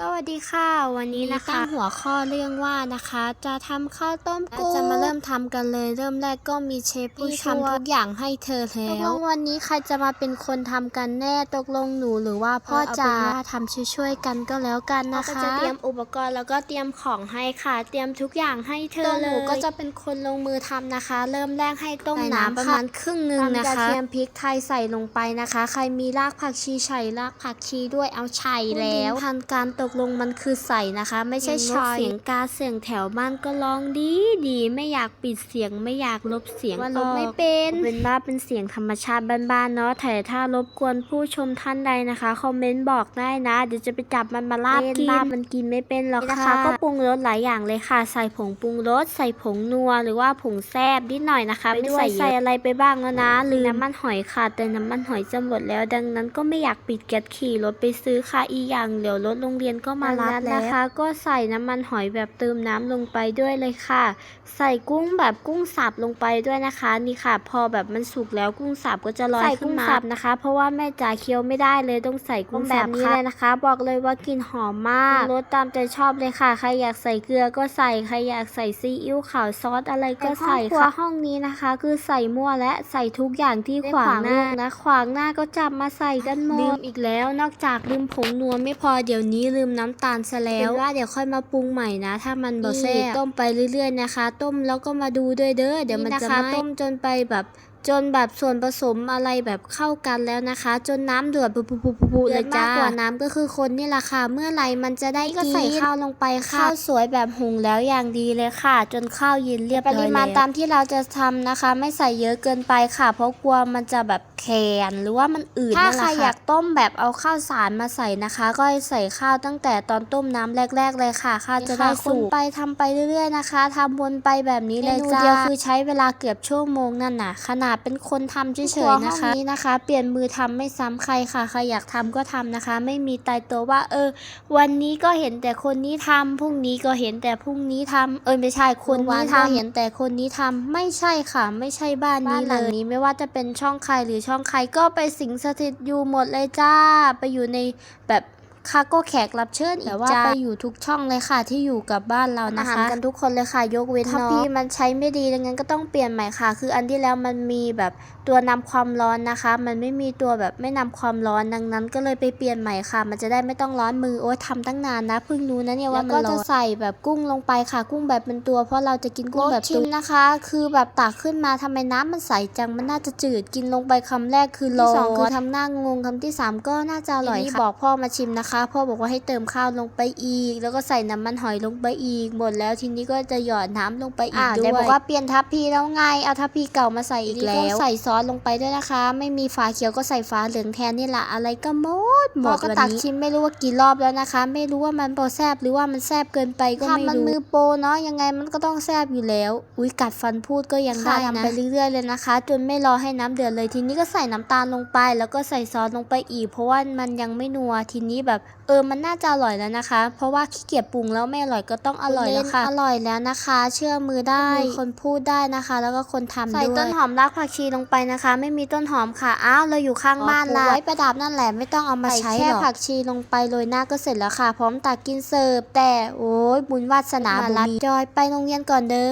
สวัสดีค่ะวันนี้นะคะตั้งหัวข้อเรื่องว่านะคะ จะทำข้าวต้มกุ้งจะมาเริ่มทำกันเลย เริ่มแรกก็มีเชฟผู้ทำทุกอย่างให้เธอแล้วตกลงวันนี้ใครจะมาเป็นคนทำกันแน่ตกลงหนูหรือว่าพ่อจ๋าทำช่วยๆกันก็แล้วกันนะคะก็จะเตรียมอุปกรณ์แล้วก็เตรียมของให้ค่ะ เตรียมทุกอย่างให้เธตัอวหเลนูยก็จะเป็นคนลงมือทำนะคะ เริ่มแรกให้ต้มใส่น้ำน้ำประมาณครึ่งหนึ่งนะตำกระคะเทีเทียยมมพริกไทยใส่ลงไปนะคะ ใครมีรากผักชีใส่รากผักชีด้วยเอาใส่แล้วทันการตกลงมันคือใส่นะคะ ไม่ใช่เสีชยงนกอยเสียงกาเสียงแถวบ้านก็ร้องดีดีไม่อยากปิดเสียงไม่อยากลบเสียงว่าอลอบกไม่เป็นเป็นว่าเป็นเสียงธรรมชาติบ้านๆเนาะแต่ถ้ารบกวนผู้ชมท่านใดนะคะคอมเมนต์บอกได้นะเดี๋ยวจะไปจับมันมาลาบกินลาบมันกินไม่เป็นหรอกนี่นะนะคะคะ ก็ปรุงรสหลายอย่างเลยค่ะ ใส่ผงปรุงรสใส่ผงนัวหรือว่าผงแซบนิดหน่อยนะคะไปไม่ด้วยใส่ใส่อะไรไปบ้างแล้วนะลืมน้ำมันหอยค่ะแต่น้ำมันหอยจะหมดแล้วดังนั้นก็ไม่อยากปิดแก๊สขี่รถไปซื้อค่ะอีกอย่างเดี๋ยวรถโรงเรียนก็มารับดังนั้นนะคะ ก็ใส่น้ำมันหอยแบบเติมน้ำลงไปด้วยเลยค่ะ ใส่กุ้งแบบกุ้งสับลงไปด้วยนะคะ นี่ค่ะ พอแบบมันสุกแล้วกุ้งสับก็จะลอยใส่ขึ้กุ้นงมาสับนะคะ เพราะว่าแม่จ๋าเคี้ยวไม่ได้เลยต้องใส่กุ้งต้องแบแบบบนี้ค่ะเลยนะคะ บอกเลยว่ากลิ่นหอมมากรสตามใจชอบเลยค่ะใครอยากใส่เกลือก็ใส่ใครอยากใส่ซีอิ๊วขาวซอสอะไรก็ใส่ในห้องครัวค่ะห้องนี้นะคะ คือใส่มั่วและใส่ทุกอย่างที่ได้ขวางขวางหน้านะขวางหน้าก็จับมาใส่กันหมดลืมอีกแล้ว นอกจากลืมผงนัวไม่พอเดี๋ยวนี้ลืมน้ำตาลซะแล้วว่าเดี๋ยวค่อยมาปรุงใหม่นะ ถ้ามันบ่แซ่บต้มไปเรื่อยๆนะคะ ต้มแล้วก็มาดูด้วยเด้อเดี๋ยวมันจะนี่นะคะไหม้ต้มจนไปแบบ จนแบบส่วนผสมอะไรแบบเข้ากันแล้วนะคะ จนน้ำเดือดปุปุปุปุปุเดืเลอดยจ้ามากกว่าน้ำก็คือคนนี่แหละค่ะ เมื่อไหร่มันจะได้ก็กินใส่ข้าวลงไปค่ะข้าวสวยแบบหุงแล้วอย่างดีเลยค่ะ จนข้าวเย็นเรียบร้อยปริมาณแล้วตามที่เราจะทำนะคะ ไม่ใส่เยอะเกินไปค่ะ เพราะกลัวมันจะแบบแข็งหรือว่ามันอืดถ้านั่นแหใครละค่ะอยากต้มแบบเอาข้าวสารมาใส่นะคะ ก็ให้ใส่ข้าวตั้งแต่ตอนต้มน้ำแรก ๆ เลยค่ะข้าวจะได้นี่ค่ะสุกไปทำไปเรื่อย ๆนะคะทำวนไปแบบนี้เลยเมนูจ้าเดียวคือใช้เวลาเกือบชั่วโมงนั่นน่ะขนาดเป็นคนทำเฉครัยวๆห้นะองคะนี้นะคะ เปลี่ยนมือทำไม่ซ้ำใครค่ะใครอยากทำก็ทำนะคะ ไม่มีตายตัวว่า เออ วันนี้ก็เห็นแต่คนนี้ทำพรุ่งนี้ก็เห็นแต่พรุ่งนี้ทำเออไม่ใช่คนเมื่อนี้วานทำก็เห็เห็นนแต่คนนี้ทำไม่ใช่ค่ะ ไม่ใช่บ้านนี้บ้านหลัเลงยนี้ไม่ว่าจะเป็นช่องใครหรือช่องใครก็ไปสิงสถิตอยู่หมดเลยจ้า ไปอยู่ในแบบ คาโก้แขกรับเชิญอีกจ้าไปอยู่ทุกช่องเลยค่ะที่อยู่กับบ้านเรานะคะอาหารกันทุกคนเลยค่ะยกเว้นถ้าน้องพี่มันใช้ไม่ดีดังนั้นก็ต้องเปลี่ยนใหม่ค่ะ คืออันที่แล้วมันมีแบบตัวนำความร้อนนะคะ มันไม่มีตัวแบบไม่นำความร้อนดังนั้น ก็เลยไปเปลี่ยนใหม่ค่ะ มันจะได้ไม่ต้องร้อนมือโอ้ทำตั้งนานนะเพิ่งรู้นะเนี่ยว่ามันร้อนแล้วก็จะใส่แบบกุ้งลงไปค่ะ กุ้งแบบเป็นตัว เพราะเราจะกินกุ้งแบบรสชิชิมมนะคะ คือแบบตักขึ้นมาทำไมน้ำมันใสจังมันน่าจะจืดกินลงไปคำแรกคือร้อนที่สองคือทำหน้างงคำที่สามก็น่าจะอร่อยทีนี้ค่ะบอกพ่อมาชิมนะคะพ่อบอกว่าให้เติมข้าวลงไปอีก แล้วก็ใส่น้ำมันหอยลงไปอีกหมดแล้วทีนี้ก็จะหยอดน้ำลงไปอีกอ่าด้วยไหนบอกว่าเปลี่ยนทัพพีแล้วไงเอาทัพพีเก่ามาใส่อีกแล้วใส่ซอสลงไปด้วยนะคะ ไม่มีฝาเขียวก็ใส่ฝาเหลืองแทนนี่แหละอะไรก็หมดหมพ่อดก็วันตักนี้ชิมไม่รู้ว่ากี่รอบแล้วนะคะ ไม่รู้ว่ามันพอแซบหรือว่ามันแซบเกินไปก็ไม่รู้ทำมันมือโปรเนาะยังไงมันก็ต้องแซบอยู่แล้ว อุ้ยกัดฟันพูดก็ยังได้ค่ะนะไปเรื่อยๆเลยนะคะ จนไม่รอให้น้ำเดือดเลยทีนี้ก็ใส่น้ำตาลลงไป แล้วก็ใส่ซอสลงไปอีก เพราะว่ามันยังไม่นัวทีนี้แบบเออมันน่าจะอร่อยแล้วนะคะ เพราะว่าขี้เกียจปรุงแล้วไม่อร่อยก็ต้องอร่อยแล้วค่ะอร่อยแล้วนะคะ เชื่อมือได้คนพูดได้นะคะ แล้วก็คนทำด้วยใส่ต้นหอมรากผักชีลงไปนะคะ ไม่มีต้นหอมค่ะอ้าวเราอยู่ข้างบ้านละอ๋อปลูกไว้ไว้ประดับนั่นแหละไม่ต้องเอามาใส่ใช้แค่หรอกผักชีลงไปโรยหน้าก็เสร็จแล้วค่ะ พร้อมตักกินเสิร์ฟแต่โอ้ยบุญวาสนามาบุรับมีจอยไปโรงเรียนก่อนเด้อ